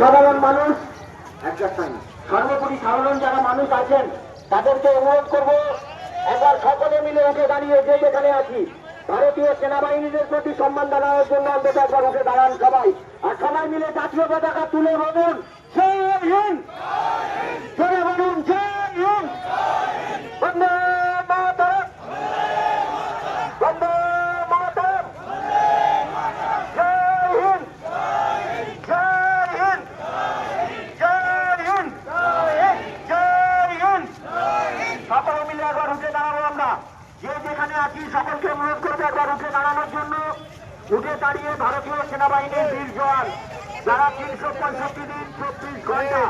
সাধারণ মানুষ সর্বোপরি সাধারণ যারা মানুষ আছেন, তাদেরকে অনুরোধ করব, একবার সকলে মিলে উঠে দাঁড়িয়ে যে যেখানে আছি, ভারতীয় সেনাবাহিনীদের প্রতি সম্মান জানানোর জন্য অন্তত একবার উঠে দাঁড়ান সবাই। আর সবাই মিলে জাতীয় পতাকা তুলে বলুন যে যেখানে আছি সকলকে অনুরোধ করব একবার উঠে দাঁড়ানোর জন্য। উঠে দাঁড়িয়ে ভারতীয় সেনাবাহিনীর বীর জওয়ান যারা তিনশো পঁয়ষট্টি দিন চব্বিশ ঘণ্টা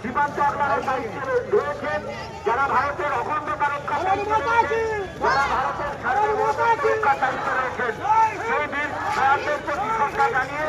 সীমান্ত আগ্রার দায়িত্বে রয়েছেন যারা ভারতের অখণ্ডতা রক্ষার যারা ভারতের সার্বভৌমত্ব রক্ষার দায়িত্বে রয়েছেন। সেই বীর জওয়ানদের প্রতি শ্রদ্ধা জানিয়ে